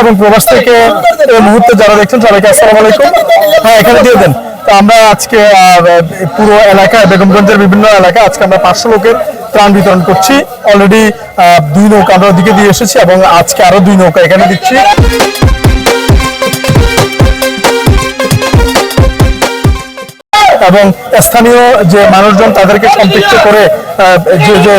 এবং প্রবাস থেকে যারা দেখছেন সবাইকে হ্যাঁ এখানে দিয়ে তো আমরা আজকে পুরো বেগমগঞ্জের বিভিন্ন এলাকায় আজকে আমরা পাঁচশো লোকের ত্রাণ বিতরণ করছি। অলরেডি দুই নৌকা আমরা ওদিকে দিয়ে এসেছি এবং আজকে আরও দুই নৌকা এখানে দিচ্ছি। এবং স্থানীয় যে মানুষজন তাদেরকে সম্পৃক্ত করে যে যে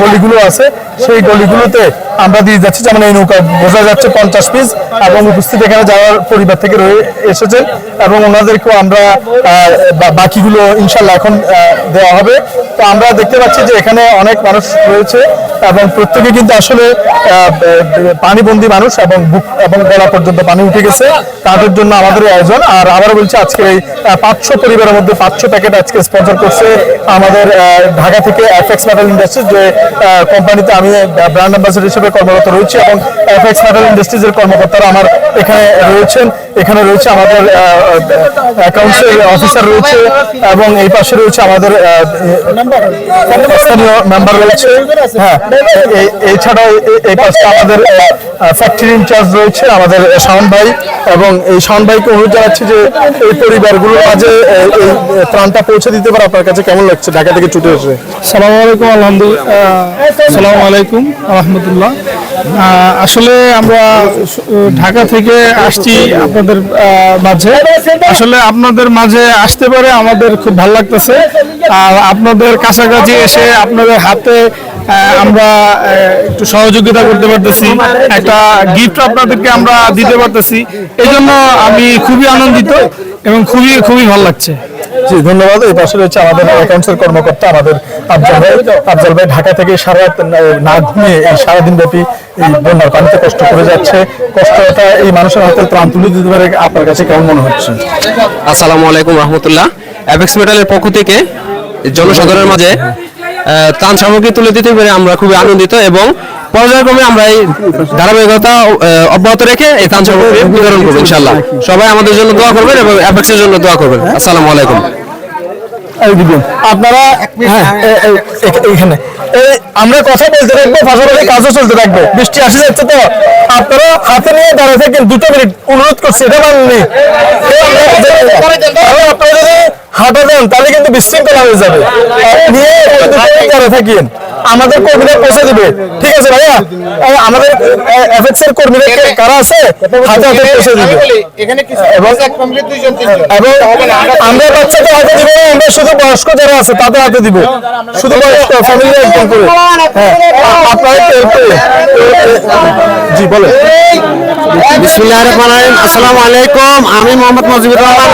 গলিগুলো আছে সেই গলিগুলোতে আমরা দিয়ে যাচ্ছি। যেমন এই নৌকা বোঝা যাচ্ছে পঞ্চাশ পিস এবং উপস্থিত এখানে যাওয়ার পরিবার থেকে রয়ে এসেছেন এবং ওনাদেরকেও আমরা বাকিগুলো ইনশাল্লাহ এখন দেওয়া হবে। তো আমরা দেখতে পাচ্ছি যে এখানে অনেক মানুষ রয়েছে এবং প্রত্যেকে কিন্তু আসলে পানিবন্দী মানুষ এবং বুক এবং গলা পর্যন্ত পানি উঠে গেছে। তাদের জন্য আমাদের আয়োজন। আর আবার বলছি আজকে এই পাঁচশো পরিবারের মধ্যে পাঁচশো প্যাকেট আজকে স্পন্সর করছে আমাদের আহ, ঢাকা থেকে এফএক্স মেটাল ইন্ডাস্ট্রিজ যে কোম্পানিতে আমি ব্র্যান্ড অ্যাম্বাসেডর হিসেবে কর্মরত রয়েছি এবং এফএক্স মেটাল ইন্ডাস্ট্রিজের কর্মকর্তারা আমার এখানে রয়েছেন। এখানে রয়েছে আমাদের অ্যাকাউন্টসের অফিসার রয়েছে এবং এই পাশে রয়েছে আমাদের স্থানীয় মেম্বার রয়েছে। হ্যাঁ এছাড়াও এই পাশে আমাদের ফ্যাক্টরি ইনচার্জ রয়েছে আমাদের শাওন ভাই এবং এই শাওন ভাইকে অনুরোধ জানাচ্ছি যে এই পরিবারগুলোর মাঝে এই ত্রাণটা পৌঁছে দিতে পারে। আপনার কাছে কেমন লাগছে? ঢাকা থেকে ছুটে এসে? সালাম আলাইকুম আলহামদুলিল্লাহ। আলাইকুম রহমতুল্লাহ আসলে আমরা ঢাকা থেকে আসছি আপনাদের মাঝে। আসলে আপনাদের মাঝে আসতে পারে, আমাদের খুব ভালো লাগতেছে। আর আপনাদের কাছাকাছি এসে আপনাদের হাতে আমরা একটু সহযোগিতা করতে পারতেছি। একটা গিফট আপনাদেরকে আমরা দিতে পারতেছি। এই জন্য আমি খুবই আনন্দিত এবং খুবই খুবই ভালো লাগছে। জি ধন্যবাদ। এই পাশে রয়েছে আমাদের অ্যাকাউন্টসের কর্মকর্তা আমাদের আফজাল ভাই। আফজাল ভাই ঢাকা থেকে সারা না- না ঘুমিয়ে এই সারাদিন ব্যাপী এই বন্যার পানিতে কষ্ট করে যাচ্ছে। কষ্টটা এই মানুষের হাতে ত্রাণ তুলে দিতে পারে আপনার কাছে কেমন মনে হচ্ছে? আসসালামু আলাইকুম রহমতুল্লাহ। অ্যাপেক্স মেটালের পক্ষ থেকে জনসাধারণের মাঝে ত্রাণ সামগ্রী তুলে দিতে পেরে আমরা খুবই আনন্দিত এবং পর্যায়ক্রমে আমরা এই ধারাবাহিকতা অব্যাহত রেখে এই ত্রাণ সামগ্রী বিতরণ করব ইনশাল্লাহ সবাই আমাদের জন্য দোয়া করবেন এবং অ্যাপেক্সের জন্য দোয়া করবেন আসসালামু আলাইকুম আপনারা হ্যাঁ এ- এ- এ- এইখানে এই আমরা কথা বলতে থাকব পাশাপাশি কাজও চলতে থাকবে বৃষ্টি আসে যাচ্ছে তো আপনারা হাতে নিয়ে দাঁড়িয়ে থাকেন দুটো মিনিট অনুরোধ করছি এটা মাননি আপনারা যদি হাঁটা দেন তাহলে কিন্তু বিশৃঙ্খলা হয়ে যাবে। নিয়ে থাকিন আমাদের কর্মীরা পৌঁছে দিবে। ঠিক আছে ভাইয়া? আমাদের এফএক্স এর কর্মীরা কারা আছে? হাতে হাতে পৌঁছে দিবে। এবং আমরা বাচ্চাদের হাতে দিব আমরা শুধু বয়স্ক যারা আছে তাদের হাতে দিব। শুধু বয়স্ক ফ্যামিলি একদম করে। হ্যাঁ আপনারা জি বলেন। বিসমিল্লাহির রহমানির রহিম। আসসালামু আলাইকুম আমি মোহাম্মদ মুজিবুর রহমান।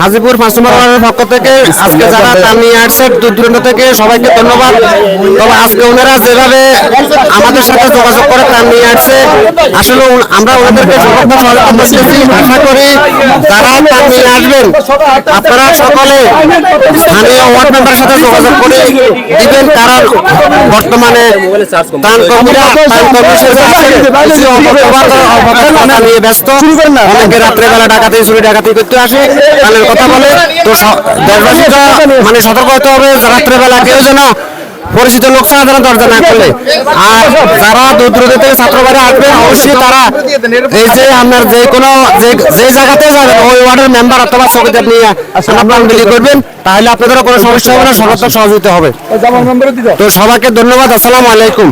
হাজিপুর পাঁচ নম্বর ওয়ার্ডের পক্ষ থেকে আজকে যারা ত্রাণ নিয়ে আসছে দূর দূরান্ত থেকে সবাইকে ধন্যবাদ। তবে আজকে ওনারা যেভাবে আমাদের সাথে যোগাযোগ করে তার নিয়ে আসছে আসলে আমরা ওনাদেরকে সর্বদা আশা করি তারা তার নিয়ে আসবেন আপনারা সকলে স্থানীয় ওয়ার্ড মেম্বারের সাথে যোগাযোগ করে দিবেন, কারণ বর্তমানে নিয়ে ব্যস্ত। অনেকে রাত্রেবেলা ডাকাতি, চুরি ডাকাতি করতে আসে তাদের কথা বলে। তো দেশবাসীরা মানে সতর্ক হতে হবে রাত্রেবেলা কেউ যেন পরিচিত লোক ছাড়া যেন দরজা না খুলে। আর যারা দূর দূরান্ত থেকে ছাত্রবাড়ি আসবে অবশ্যই তারা এই যে আপনার যে কোনো যে যে জায়গাতে যাবেন ওই ওয়ার্ডের মেম্বার অথবা চৌকিদার নিয়ে আপনার বিলি করবেন তাহলে আপনাদেরও কোনো সমস্যা হবে না সর্বত্র সহযোগিতা হবে। তো সবাইকে ধন্যবাদ আসসালামু আলাইকুম।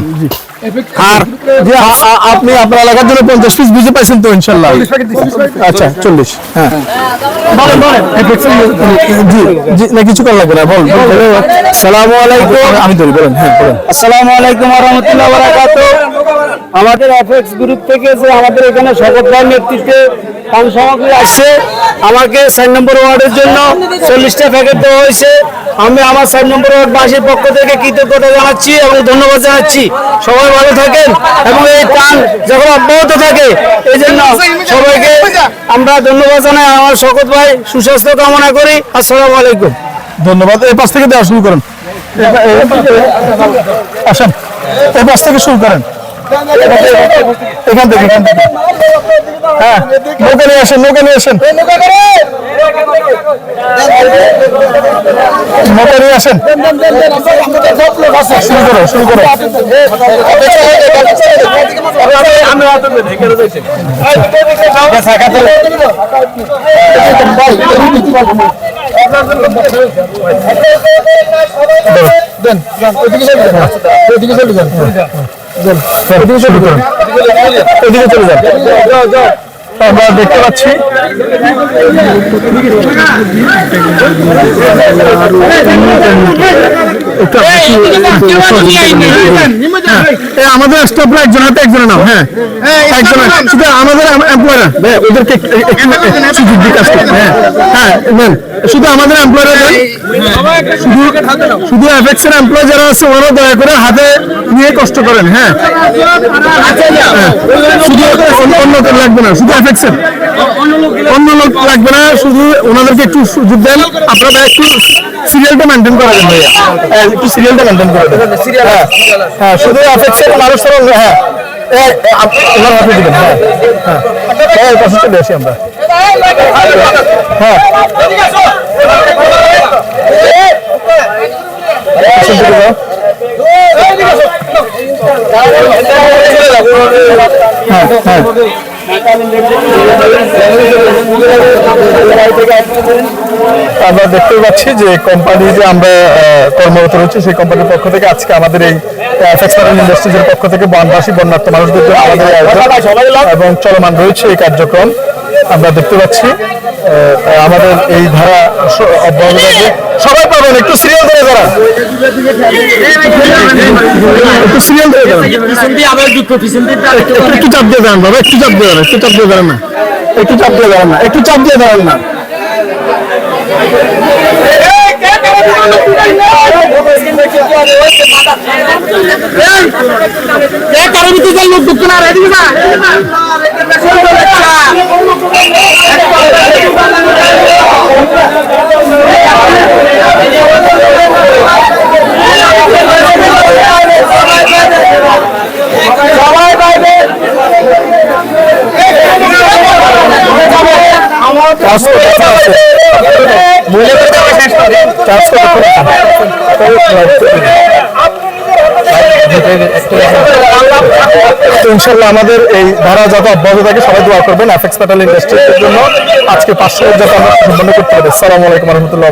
আর যে আপনি আপনার এলাকার জন্য পঞ্চাশ পিস বুঝে পাইছেন তো ইনশাল্লাহ। আচ্ছা চল্লিশ হ্যাঁ। জি জি না কিছু করা লাগবে না বল সালামু আলাইকুম। আমি ধরি বলেন হ্যাঁ বলেন। আসসালামু আলাইকুম রহমতুল্লাহ বারাকাত আমাদের এফএক্স গ্রুপ থেকে যে আমাদের এখানে শপথ ভাইয়ের নেতৃত্বে পান সামগ্রী আসছে, আমাকে চার নম্বর ওয়ার্ডের জন্য চল্লিশটা প্যাকেট দেওয়া হয়েছে। আমি আমার চার নম্বর ওয়ার্ডবাসীর পক্ষ থেকে কৃতজ্ঞতা জানাচ্ছি এবং ধন্যবাদ জানাচ্ছি। সবাই ভালো থাকেন এবং এই টান যখন অব্যাহত থাকে এই জন্য সবাইকে আমরা ধন্যবাদ জানাই। আমার শকত ভাই, সুস্বাস্থ্য কামনা করি। আসসালামু আলাইকুম। ধন্যবাদ। এই পাশ থেকে দেওয়া শুরু করেন। আসেন। এই পাশ থেকে শুরু করেন। এখান থেকে এখান থেকে। হ্যাঁ নৌকা নিয়ে আসেন নৌকা নিয়ে আসেন। নৌকা নিয়ে আসেন। শুরু করো শুরু করো। দেন ওইদিকে চলে যান। ওইদিকে চলে যান। ওইদিকে চলে যান। আমরা দেখতে পাচ্ছি। আমাদের স্টাফরা একজন হাতে একজনে নাও হ্যাঁ। একজন শুধু আমাদের এমপ্লয়ার ওদেরকে একটু সুযোগ কাজ করতে হ্যাঁ। হ্যাঁ শুধু আমাদের এমপ্লয়ার শুধু শুধু এফএক্স এর এমপ্লয় যারা আছে ওরা দয়া করে হাতে নিয়ে কষ্ট করেন হ্যাঁ। হ্যাঁ। শুধু অন্য- লাগবে না শুধু এফএক্স অন্য লোক লাগবে না শুধু ওনাদেরকে একটু সুযোগ দেন। আপনারা একটু সিরিয়ালটা মেনটেন করে ভাইয়া। হ্যাঁ, একটু সিরিয়ালটা মেনটেন করে দেন হ্যাঁ হ্যাঁ শুধু মানুষ সরল হ্যাঁ। ওনার হাতে দিবেন হ্যাঁ হ্যাঁ। হ্যাঁ আমরা। হ্যাঁ। হ্যাঁ হ্যাঁ। আমরা দেখতে পাচ্ছি যে কোম্পানি যে আমরা কর্মরত রয়েছে। সেই কোম্পানির পক্ষ থেকে আজকে আমাদের এই ইন্ডাস্ট্রিজের পক্ষ থেকে বনবাসী বন্যার্থ মানুষদের আলাদা আমাদের এবং চলমান রয়েছে এই কার্যক্রম। আমরা দেখতে পাচ্ছি আমাদের এই ধারা অব্যাহত থাকবে। সবাই পাবেন, একটু সিরিয়াল ধরে দাঁড়ান। একটু সিরিয়াল ধরে দাঁড়ান। একটু একটু চাপ দিয়ে দাঁড়ান বাবা, একটু চাপ দিয়ে একটু চাপ দিয়ে দাঁড়ান না। একটু চাপ দিয়ে দাঁড়ান না, একটু চাপ দিয়ে দাঁড়ান না। চার্জ কত আছে চার্জ কত তো ইনশাল্লাহ আমাদের এই ধারা যত অব্যাহত থাকে সবাই দোয়া করবেন এফেক্স প্যাটাল ইন্ডাস্ট্রির জন্য। আজকে পাঁচশো যাতে আমরা সম্পন্ন করতে পারি সালামালাইকুম রহমতুল্লাহ